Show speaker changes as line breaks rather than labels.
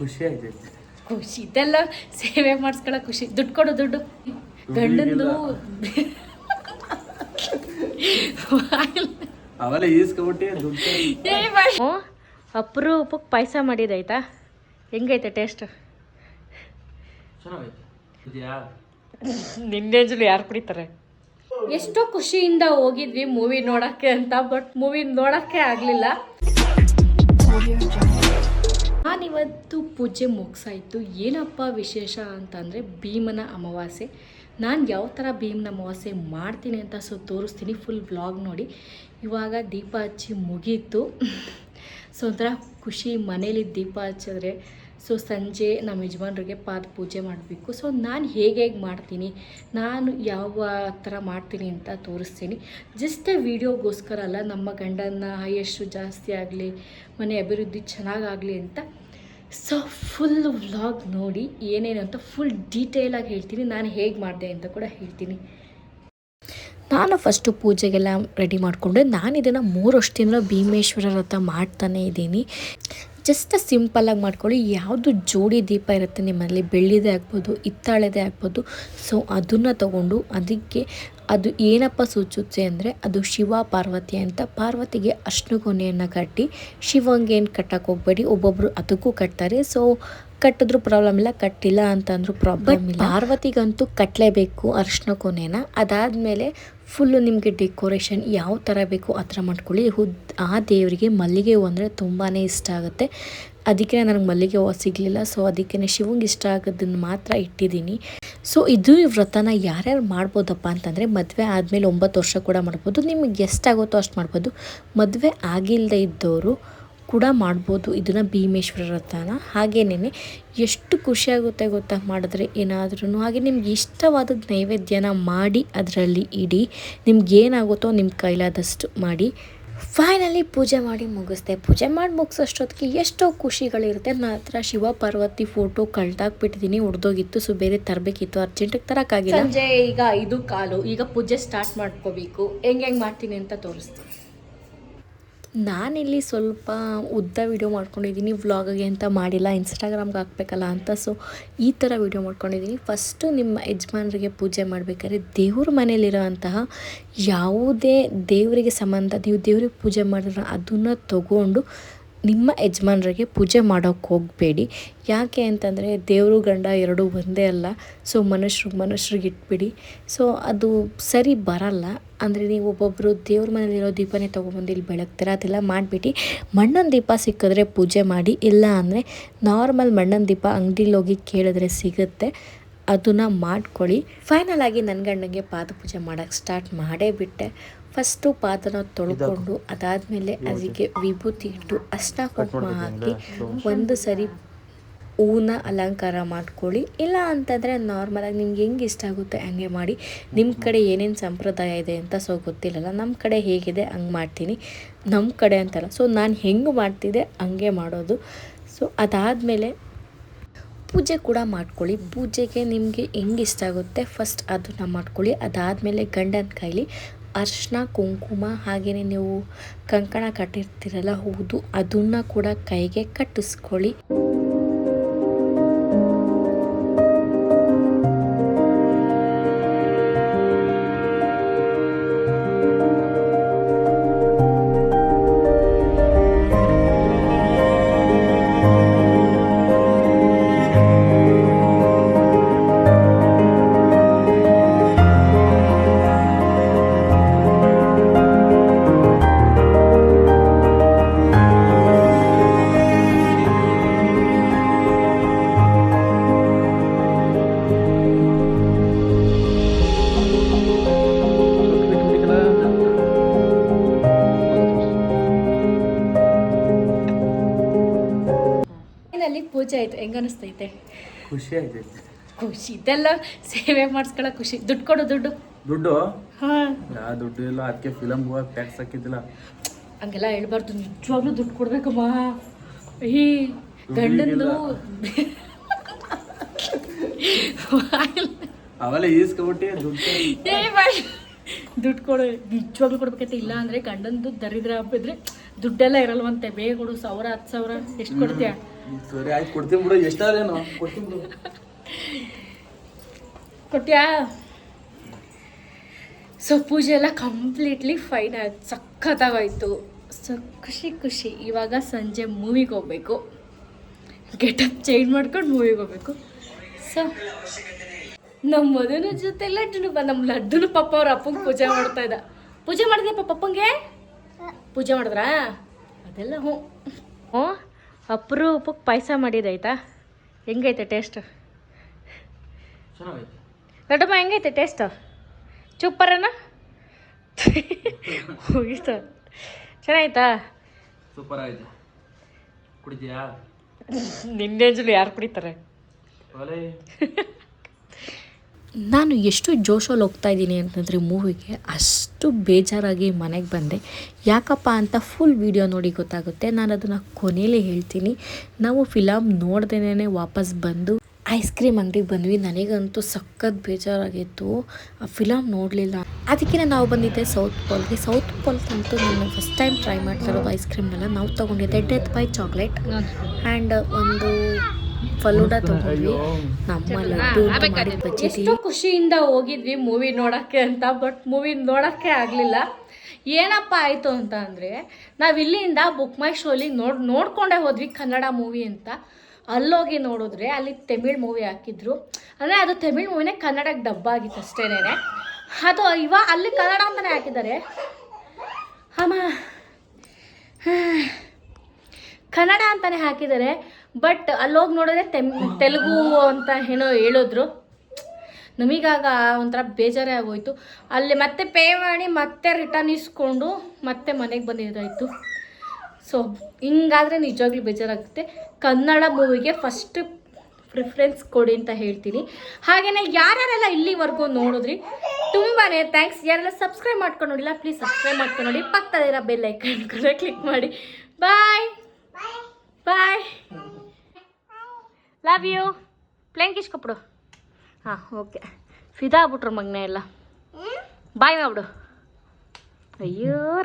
ಖುಷಿ ಆಯ್ತೈತೆ
ಖುಷಿ. ಇದೆಲ್ಲ ಸೇವೆ ಮಾಡಿಸ್ಕೊಳ್ಳೋ ಖುಷಿ. ದುಡ್ಡು ಕೊಡು ದುಡ್ಡು. ಗಂಡಂದು.
ಅವೆಲ್ಲ ಈಸ್ಕೊಬಿಟ್ಟು ದುಡ್ಡು
ಅಪರೂಪಕ್ಕೆ ಪಾಯಸ ಮಾಡಿದಾಯ್ತಾ ಹೆಂಗೈತೆ ಟೇಸ್ಟ್? ನಿನ್ನೇಜಲು ಯಾರು ಕುಡಿತಾರೆ? ಎಷ್ಟೋ ಖುಷಿಯಿಂದ ಹೋಗಿದ್ವಿ ಮೂವಿ ನೋಡಕ್ಕೆ ಅಂತ ಬಟ್ ಮೂವಿ ನೋಡಕ್ಕೆ ಆಗಲಿಲ್ಲ. ಪೂಜೆ ಮುಗಿಸಾಯಿತು. ಏನಪ್ಪ ವಿಶೇಷ ಅಂತಂದರೆ ಭೀಮನ ಅಮಾವಾಸ್ಯೆ. ನಾನು ಯಾವ ಥರ ಭೀಮನ ಅಮಾವಾಸ್ಯೆ ಮಾಡ್ತೀನಿ ಅಂತ ಸೊ ತೋರಿಸ್ತೀನಿ ಫುಲ್ ವ್ಲಾಗ್ ನೋಡಿ. ಇವಾಗ ದೀಪ ಹಚ್ಚಿ ಮುಗೀತು. ಸೊ ಒಂಥರ ಖುಷಿ ಮನೇಲಿ ದೀಪ ಹಚ್ಚಿದ್ರೆ ಸೊ ಸಂಜೆ ನಮ್ಮ ಯಜಮಾನ್ರಿಗೆ ಪಾದ ಪೂಜೆ ಮಾಡಬೇಕು. ಸೊ ನಾನು ಹೇಗೆ ಹೇಗೆ ಮಾಡ್ತೀನಿ, ನಾನು ಯಾವ ಥರ ಮಾಡ್ತೀನಿ ಅಂತ ತೋರಿಸ್ತೀನಿ. ಜಸ್ಟ್ ವಿಡಿಯೋಗೋಸ್ಕರ ಅಲ್ಲ, ನಮ್ಮ ಗಂಡನ ಆಯಸ್ಸು ಜಾಸ್ತಿ ಆಗಲಿ, ಮನೆ ಅಭಿವೃದ್ಧಿ ಚೆನ್ನಾಗಾಗಲಿ ಅಂತ ಸೊ ಫುಲ್ ವ್ಲಾಗ್ ನೋಡಿ ಏನೇನು ಅಂತ ಫುಲ್ ಡೀಟೇಲಾಗಿ ಹೇಳ್ತೀನಿ. ನಾನು ಹೇಗೆ ಮಾಡಿದೆ ಅಂತ ಕೂಡ ಹೇಳ್ತೀನಿ. ನಾನು ಫಸ್ಟು ಪೂಜೆಗೆಲ್ಲ ರೆಡಿ ಮಾಡಿಕೊಂಡೆ. ನಾನು ಇದನ್ನು ಮೂರು ವರ್ಷದಿಂದ ಭೀಮೇಶ್ವರ ವ್ರತ ಮಾಡ್ತಾನೆ ಇದ್ದೀನಿ. ಜಸ್ಟ್ ಸಿಂಪಲ್ಲಾಗಿ ಮಾಡ್ಕೊಳ್ಳಿ. ಯಾವುದು ಜೋಡಿ ದೀಪ ಇರುತ್ತೆ ನಿಮ್ಮಲ್ಲಿ ಬೆಳ್ಳಿದೆ ಆಗ್ಬೋದು, ಹಿತ್ತಾಳೆದೇ ಆಗ್ಬೋದು. ಸೊ ಅದನ್ನು ತಗೊಂಡು ಅದಕ್ಕೆ ಅದು ಏನಪ್ಪ ಸೂಚಿಸುತ್ತೆ ಅಂದರೆ ಅದು ಶಿವ ಪಾರ್ವತಿ ಅಂತ ಪಾರ್ವತಿಗೆ ಅರ್ಶಿನ ಕೊನೆಯನ್ನು ಕಟ್ಟಿ ಶಿವಂಗೆ ಏನು ಕಟ್ಟಕ್ಕೆ ಹೋಗಬೇಡಿ. ಒಬ್ಬೊಬ್ಬರು ಅದಕ್ಕೂ ಕಟ್ತಾರೆ. ಸೊ ಕಟ್ಟಿದ್ರು ಪ್ರಾಬ್ಲಮ್ ಇಲ್ಲ ಕಟ್ಟಿಲ್ಲ ಅಂತಂದ್ರು ಪ್ರಾಬ್ಲಮ್ ಇಲ್ಲ. ಪಾರ್ವತಿಗಂತೂ ಕಟ್ಟಲೇಬೇಕು ಅರ್ಶಿನ ಕೊನೆನ. ಅದಾದಮೇಲೆ ಫುಲ್ಲು ನಿಮಗೆ ಡೆಕೋರೇಷನ್ ಯಾವ ಥರ ಬೇಕು ಆ ಥರ ಮಾಡ್ಕೊಳ್ಳಿ. ಹುದ್ ಆ ದೇವರಿಗೆ ಮಲ್ಲಿಗೆ ಹೂವು ಅಂದರೆ ತುಂಬಾ ಇಷ್ಟ ಆಗುತ್ತೆ. ಅದಕ್ಕೆ ನನಗೆ ಮಲ್ಲಿಗೆ ಹೂವು ಸಿಗಲಿಲ್ಲ ಸೊ ಅದಕ್ಕೆ ಶಿವಂಗೆ ಇಷ್ಟ ಆಗೋದನ್ನು ಮಾತ್ರ ಇಟ್ಟಿದ್ದೀನಿ. ಸೊ ಇದು ವ್ರತನ ಯಾರ್ಯಾರು ಮಾಡ್ಬೋದಪ್ಪ ಅಂತಂದರೆ ಮದುವೆ ಆದಮೇಲೆ ಒಂಬತ್ತು ವರ್ಷ ಕೂಡ ಮಾಡ್ಬೋದು ನಿಮಗೆ ಎಷ್ಟಾಗುತ್ತೋ ಅಷ್ಟು ಮಾಡ್ಬೋದು. ಮದುವೆ ಆಗಿಲ್ಲದೆ ಇದ್ದವರು ಕೂಡ ಮಾಡ್ಬೋದು. ಇದನ್ನು ಭೀಮೇಶ್ವರ ವ್ರತನ ಹಾಗೇನೇ ಎಷ್ಟು ಖುಷಿಯಾಗುತ್ತೆ ಗೊತ್ತಾ? ಮಾಡಿದ್ರೆ ಏನಾದ್ರೂ ಹಾಗೆ ನಿಮ್ಗೆ ಇಷ್ಟವಾದ ನೈವೇದ್ಯನ ಮಾಡಿ, ಅದರಲ್ಲಿ ಇಡಿ. ನಿಮ್ಗೆ ಏನಾಗುತ್ತೋ ನಿಮ್ಮ ಕೈಲಾದಷ್ಟು ಮಾಡಿ. ಫೈನಲಿ ಪೂಜೆ ಮಾಡಿ ಮುಗಿಸ್ದೆ. ಪೂಜೆ ಮಾಡಿ ಮುಗಿಸೋಷ್ಟೊತ್ತಿಗೆ ಎಷ್ಟೋ ಖುಷಿಗಳಿರುತ್ತೆ. ನನ್ನ ಹತ್ರ ಶಿವ ಪಾರ್ವತಿ ಫೋಟೋ ಕಳ್ದಾಕ್ಬಿಟ್ಟಿದ್ದೀನಿ ಹೊಡೆದೋಗಿತ್ತು ಸೊ ಬೇರೆ ತರಬೇಕಿತ್ತು. ಅರ್ಜೆಂಟಿಗೆ ತರೋಕ್ಕಾಗಿಲ್ಲ. ಸಂಜೆ ಈಗ ಇದು ಕಾಲು. ಈಗ ಪೂಜೆ ಸ್ಟಾರ್ಟ್ ಮಾಡ್ಕೋಬೇಕು. ಹೆಂಗೆ ಹೆಂಗೆ ಮಾಡ್ತೀನಿ ಅಂತ ತೋರಿಸ್ತೀನಿ. ನಾನಿಲ್ಲಿ ಸ್ವಲ್ಪ ಉದ್ದ ವಿಡಿಯೋ ಮಾಡ್ಕೊಂಡಿದ್ದೀನಿ ವ್ಲಾಗಿಗೆ ಅಂತ ಮಾಡಿಲ್ಲ ಇನ್ಸ್ಟಾಗ್ರಾಮ್ಗೆ ಹಾಕ್ಬೇಕಲ್ಲ ಅಂತ. ಸೊ ಈ ಥರ ವಿಡಿಯೋ ಮಾಡ್ಕೊಂಡಿದ್ದೀನಿ. ಫಸ್ಟು ನಿಮ್ಮ ಯಜಮಾನರಿಗೆ ಪೂಜೆ ಮಾಡಬೇಕಾದ್ರೆ ದೇವ್ರ ಮನೇಲಿರೋವಂತಹ ಯಾವುದೇ ದೇವರಿಗೆ ಸಂಬಂಧ ನೀವು ದೇವ್ರಿಗೆ ಪೂಜೆ ಮಾಡಿದ್ರೆ ಅದನ್ನು ತಗೊಂಡು ನಿಮ್ಮ ಯಜಮಾನರಿಗೆ ಪೂಜೆ ಮಾಡೋಕ್ಕೆ ಹೋಗಬೇಡಿ. ಯಾಕೆ ಅಂತಂದರೆ ದೇವರು ಗಂಡ ಎರಡೂ ಒಂದೇ ಅಲ್ಲ. ಸೊ ಮನುಷ್ಯರು ಮನುಷ್ಯರಿಗೆ ಇಟ್ಬಿಡಿ. ಸೊ ಅದು ಸರಿ ಬರಲ್ಲ. ಅಂದರೆ ನೀವು ಒಬ್ಬೊಬ್ಬರು ದೇವ್ರ ಮನೇಲಿರೋ ದೀಪನೇ ತೊಗೊಬಂದು ಇಲ್ಲಿ ಬೆಳಗ್ತೀರ? ಅದೆಲ್ಲ ಮಾಡಿಬಿಟ್ಟು ಮಣ್ಣನ ದೀಪ ಸಿಕ್ಕಿದ್ರೆ ಪೂಜೆ ಮಾಡಿ. ಇಲ್ಲ ಅಂದರೆ ನಾರ್ಮಲ್ ಮಣ್ಣನ ದೀಪ ಅಂಗಡಿಲಿ ಹೋಗಿ ಕೇಳಿದ್ರೆ ಸಿಗುತ್ತೆ. ಅದನ್ನು ಮಾಡ್ಕೊಳ್ಳಿ. ಫೈನಲ್ ಆಗಿ ನನ್ನ ಗಂಡನಿಗೆ ಪಾದ ಪೂಜೆ ಮಾಡೋಕ್ಕೆ ಸ್ಟಾರ್ಟ್ ಮಾಡೇ ಬಿಟ್ಟೆ. ಫಸ್ಟು ಪಾದನ ತೊಳ್ಕೊಂಡು ಅದಾದಮೇಲೆ ಅದಕ್ಕೆ ವಿಭೂತಿ ಇಟ್ಟು ಅಷ್ಟ ಕುಂಕುಮ ಹಾಕಿ ಒಂದು ಸರಿ ಹೂನ ಅಲಂಕಾರ ಮಾಡ್ಕೊಳ್ಳಿ. ಇಲ್ಲ ಅಂತಂದರೆ ನಾರ್ಮಲಾಗಿ ನಿಮ್ಗೆ ಹೆಂಗೆ ಇಷ್ಟ ಆಗುತ್ತೆ ಹಂಗೆ ಮಾಡಿ. ನಿಮ್ಮ ಕಡೆ ಏನೇನು ಸಂಪ್ರದಾಯ ಇದೆ ಅಂತ ಸೊ ಗೊತ್ತಿಲ್ಲಲ್ಲ. ನಮ್ಮ ಕಡೆ ಹೇಗಿದೆ ಹಂಗೆ ಮಾಡ್ತೀನಿ. ನಮ್ಮ ಕಡೆ ಅಂತಲ್ಲ. ಸೊ ನಾನು ಹೆಂಗೆ ಮಾಡ್ತಿದ್ದೆ ಹಂಗೆ ಮಾಡೋದು. ಸೊ ಅದಾದಮೇಲೆ ಪೂಜೆ ಕೂಡ ಮಾಡ್ಕೊಳ್ಳಿ. ಪೂಜೆಗೆ ನಿಮಗೆ ಹೆಂಗೆ ಇಷ್ಟ ಆಗುತ್ತೆ ಫಸ್ಟ್ ಅದನ್ನು ಮಾಡ್ಕೊಳ್ಳಿ. ಅದಾದಮೇಲೆ ಗಂಡನ ಕೈಲಿ ಅರ್ಶಿನ ಕುಂಕುಮ ಹಾಗೆಯೇ ನೀವು ಕಂಕಣ ಕಟ್ಟಿರ್ತೀರಲ್ಲ ಹೌದು. ಅದನ್ನು ಕೂಡ ಕೈಗೆ ಕಟ್ಟಿಸ್ಕೊಳ್ಳಿ. ಪೂಜೆ ಆಯ್ತು. ಹೆಂಗ ಅನಿಸ್ತೈತೆ?
ಖುಷಿ ಆಯ್ತೈತೆ.
ಖುಷಿ ಇದೆಲ್ಲ ಸೇವೆ ಮಾಡಿಸ್ಕೊಳ್ಳೋ ಖುಷಿ. ದುಡ್ಡು ಕೊಡು ದುಡ್ಡು.
ದುಡ್ಡು?
ಹಾಂ.
ಯಾವ ದುಡ್ಡು ಇಲ್ಲ ಅದಕ್ಕೆ ಫಿಲಮ್ ಹೋಗಕ್ಕೆ ಟ್ಯಾಕ್ಸ್ ಹಾಕಿದ್ದಿಲ್ಲ.
ಹಂಗೆಲ್ಲ ಹೇಳ್ಬಾರ್ದು. ನಿಜವಾಗ್ಲೂ ದುಡ್ಡು ಕೊಡ್ಬೇಕಮ್ಮ. ಈ ಗಂಡಂದು
ಅವೆಲ್ಲ ಈಸ್ಕೊಬಿಟ್ಟು ದುಡ್ಡು
ದುಡ್ಡು ಕೊಡು. ನಿಜವಾಗ್ಲೂ ಕೊಡ್ಬೇಕಂತ. ಇಲ್ಲ ಅಂದರೆ ಗಂಡಂದು ದರಿದ್ರ ಹಬ್ಬಿದ್ರೆ ದುಡ್ಡೆಲ್ಲ ಇರಲ್ವಂತೆ ಬೇಗ ಕೊಡು ಸಾವಿರ ಹತ್ತು ಸಾವಿರ ಎಷ್ಟು ಕೊಡ್ತೀಯ?
ಸರಿ ಆಯ್ತು ಕೊಡ್ತೀನಿ ಬಿಡು ಎಷ್ಟಾರೇನು ಕೊಡ್ತೀನಿ ಬಿಡು.
ಕೊಟ್ಯಾ ಸೊ ಪೂಜೆ ಎಲ್ಲ ಕಂಪ್ಲೀಟ್ಲಿ ಫೈನ್ ಆಯ್ತು ಸಖತ್ತಾಗೋಯ್ತು. ಸೊ ಖುಷಿ ಖುಷಿ. ಇವಾಗ ಸಂಜೆ ಮೂವಿಗೆ ಹೋಗ್ಬೇಕು. ಗೆಟಪ್ ಚೇಂಜ್ ಮಾಡ್ಕೊಂಡು ಮೂವಿಗೆ ಹೋಗ್ಬೇಕು. ಸೊ ನಮ್ಮ ಮದುನ ಜೊತೆ ಲಡ್ಡು ನಮ್ಮ ಲಡ್ಡುನು ಪಪ್ಪ ಅವ್ರ ಅಪ್ಪಂಗೆ ಪೂಜೆ ಮಾಡ್ತಾ ಇದ್ದ. ಪೂಜೆ ಮಾಡಿದ್ಯಪ್ಪ ಪಪ್ಪಂಗೆ? ಪೂಜೆ ಮಾಡಿದ್ರಾ? ಅದೆಲ್ಲ ಹ್ಞೂ. ಹ್ಞೂ? ಅಪರೂಪಕ್ಕೆ ಪಾಯಸ ಮಾಡಿದಾಯ್ತಾ? ಹೆಂಗೈತೆ ಟೇಸ್ಟ್ ದೊಡ್ಡಮ್ಮ ಹೆಂಗೈತೆ ಟೇಸ್ಟ್ ಚೂಪರನ ಹೋಗಿತ್ತು ಚೆನ್ನಾಯ್ತಾ?
ಸೂಪರ್ ಆಗಿದೆ ಕುಡಿದ್ಯಾ
ನಿನ್ನೆ ಯಾರು ಕುಡಿತಾರೆ?
ಒಲೆ.
ನಾನು ಎಷ್ಟು ಜೋಶಲ್ಲಿ ಹೋಗ್ತಾ ಇದ್ದೀನಿ ಅಂತಂದರೆ ಮೂವಿಗೆ ಅಷ್ಟು ಬೇಜಾರಾಗಿ ಮನೆಗೆ ಬಂದೆ. ಯಾಕಪ್ಪ ಅಂತ ಫುಲ್ ವಿಡಿಯೋ ನೋಡಿ ಗೊತ್ತಾಗುತ್ತೆ. ನಾನು ಅದನ್ನು ಕೊನೆಯಲ್ಲಿ ಹೇಳ್ತೀನಿ. ನಾವು ಫಿಲಮ್ ನೋಡ್ದೇನೆ ವಾಪಸ್ ಬಂದು ಐಸ್ ಕ್ರೀಮ್ ಅಂಗಡಿಗೆ ಬಂದ್ವಿ. ನನಗಂತೂ ಸಖತ್ ಬೇಜಾರಾಗಿತ್ತು. ಆ ಫಿಲಮ್ ನೋಡಲಿಲ್ಲ. ಅದಕ್ಕೆ ನಾವು ಬಂದಿದ್ದೆ ಸೌತ್ ಪಾಲ್ಗೆ ಸೌತ್ ಪೋಲ್ ಅಂತೂ ನಾನು ಫಸ್ಟ್ ಟೈಮ್ ಟ್ರೈ ಮಾಡ್ತಿರೋದು ಐಸ್ ಕ್ರೀಮ್ನೆಲ್ಲ ನಾವು ತೊಗೊಂಡಿದ್ದೆ ಡೆತ್ ಬೈ ಚಾಕ್ಲೇಟ್ ಆ್ಯಂಡ್ ಒಂದು ಫಲೂಡ ತಗೊಂಡ್ವಿ. ನಮ್ಮ ಲಡ್ಡು ಅಂತ ಎಷ್ಟು ಖುಷಿಯಿಂದ ಹೋಗಿದ್ವಿ ಮೂವಿ ನೋಡೋಕ್ಕೆ ಅಂತ ಬಟ್ ಮೂವಿ ನೋಡೋಕ್ಕೆ ಆಗಲಿಲ್ಲ. ಏನಪ್ಪ ಆಯಿತು ಅಂತ ಅಂದರೆ ನಾವು ಇಲ್ಲಿಂದ ಬುಕ್ ಮೈ ಶೋಲಿ ನೋಡ್ ನೋಡ್ಕೊಂಡೇ ಹೋದ್ವಿ ಕನ್ನಡ ಮೂವಿ ಅಂತ. ಅಲ್ಲೋಗಿ ನೋಡಿದ್ರೆ ಅಲ್ಲಿ ತಮಿಳ್ ಮೂವಿ ಹಾಕಿದ್ರು. ಅಂದರೆ ಅದು ತಮಿಳ್ ಮೂವಿನೇ ಕನ್ನಡಕ್ಕೆ ಡಬ್ಬ ಆಗಿತ್ತು ಅಷ್ಟೇನೆ. ಅದು ಇವ ಅಲ್ಲಿ ಕನ್ನಡ ಅಂತಲೇ ಹಾಕಿದ್ದಾರೆ. ಅಮ್ಮ. ಕನ್ನಡ ಅಂತಾನೆ ಹಾಕಿದ್ದಾರೆ ಬಟ್ ಅಲ್ಲೋಗಿ ನೋಡಿದ್ರೆ ತೆಮ್ ತೆಲುಗು ಅಂತ ಏನೋ ಹೇಳಿದ್ರು. ನಮಗಾಗ ಒಂಥರ ಬೇಜಾರೇ ಆಗೋಯ್ತು. ಅಲ್ಲಿ ಮತ್ತೆ ಪೇ ಮಾಡಿ ಮತ್ತೆ ರಿಟರ್ನ್ ಇಸ್ಕೊಂಡು ಮತ್ತೆ ಮನೆಗೆ ಬಂದಿದ್ದಾಯಿತು. ಸೊ ಹಿಂಗಾದರೆ ನಿಜವಾಗ್ಲೂ ಬೇಜಾರಾಗುತ್ತೆ. ಕನ್ನಡ ಮೂವಿಗೆ ಫಸ್ಟ್ ಪ್ರಿಫರೆನ್ಸ್ ಕೊಡಿ ಅಂತ ಹೇಳ್ತೀನಿ. ಹಾಗೆಯೇ ಯಾರ್ಯಾರೆಲ್ಲ ಇಲ್ಲಿವರೆಗೂ ನೋಡಿದ್ರಿ ತುಂಬಾ ಥ್ಯಾಂಕ್ಸ್ ಯಾರೆಲ್ಲ ಸಬ್ಸ್ಕ್ರೈಬ್ ಮಾಡ್ಕೊಂಡು ನೋಡಿಲ್ಲ ಪ್ಲೀಸ್ ಸಬ್ಸ್ಕ್ರೈಬ್ ಮಾಡ್ಕೊಂಡು ನೋಡಿ. ಪಕ್ಕದಲ್ಲಿರೋ ಬೆಲ್ ಐಕನ್ ಕ್ಲಿಕ್ ಮಾಡಿ. ಬಾಯ್ ಬಾಯ್ ಲವ್ ಯು ಪ್ಲೇನ್ ಕಿಸ್ಕೊಬಿಡು ಹಾಂ ಓಕೆ ಫಿದಾ ಆಗ್ಬಿಟ್ರು ಮಗನೇ ಎಲ್ಲ. ಬಾಯ್ ಮಾಡ್ಬಿಡು. ಅಯ್ಯೋ